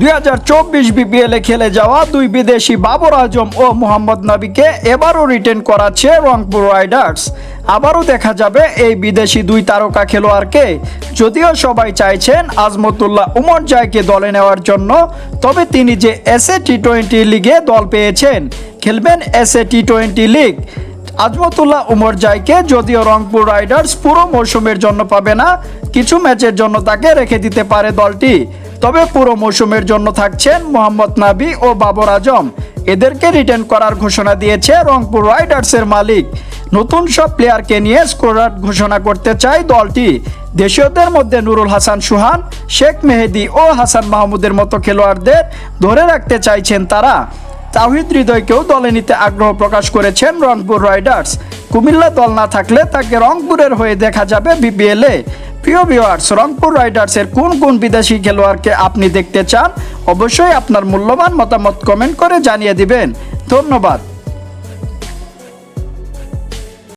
দুই হাজার চব্বিশ বিপিএলে খেলে যাওয়া দুই বিদেশি বাবর আজম ও মোহাম্মদ নবীকে এবারও রিটেন করাচ্ছে রংপুর রাইডার্স। আবারও দেখা যাবে এই বিদেশি দুই তারকা খেলোয়াড়কে। যদিও সবাই চাইছেন আজমতুল্লাহ উমর জায়কে দলে নেওয়ার জন্য, তবে তিনি যে এস এ টি টোয়েন্টি লিগে দল পেয়েছেন, খেলবেন S A T twenty league. Azmatullah Umar জাইকে যদিও রংপুর রাইডার্স পুরো মৌসুমের জন্য পাবে না, কিছু ম্যাচের জন্য তাকে রেখে দিতে পারে দলটি। তবে পুরো মৌসুমের জন্য থাকছেন মোহাম্মদ নাবি ও বাবর আজম। এদেরকে রিটার্ন করার ঘোষণা দিয়েছে রংপুর রাইডার্সের মালিক। নতুন সব প্লেয়ারকে নিয়ে স্কোরার ঘোষণা করতে চায় দলটি। দেশীয়দের মধ্যে নুরুল হাসান সুহান, শেখ মেহেদি ও হাসান মাহমুদের মতো খেলোয়াড়দের ধরে রাখতে চাইছেন তারা। তাহিদ হৃদয়কেও দলে নিতে আগ্রহ প্রকাশ করেছেন রংপুর রাইডার্স। কুমিল্লা দল না থাকলে তাকে রংপুরের হয়ে দেখা যাবে বিপিএলে। প্রিয় ভিউয়ার্স রংপুর রাইডার্সের কোন কোন বিদেশি খেলোয়াড়কে আপনি দেখতে চান? অবশ্যই আপনার মূল্যবান মতামত কমেন্ট করে জানিয়ে দিবেন। ধন্যবাদ।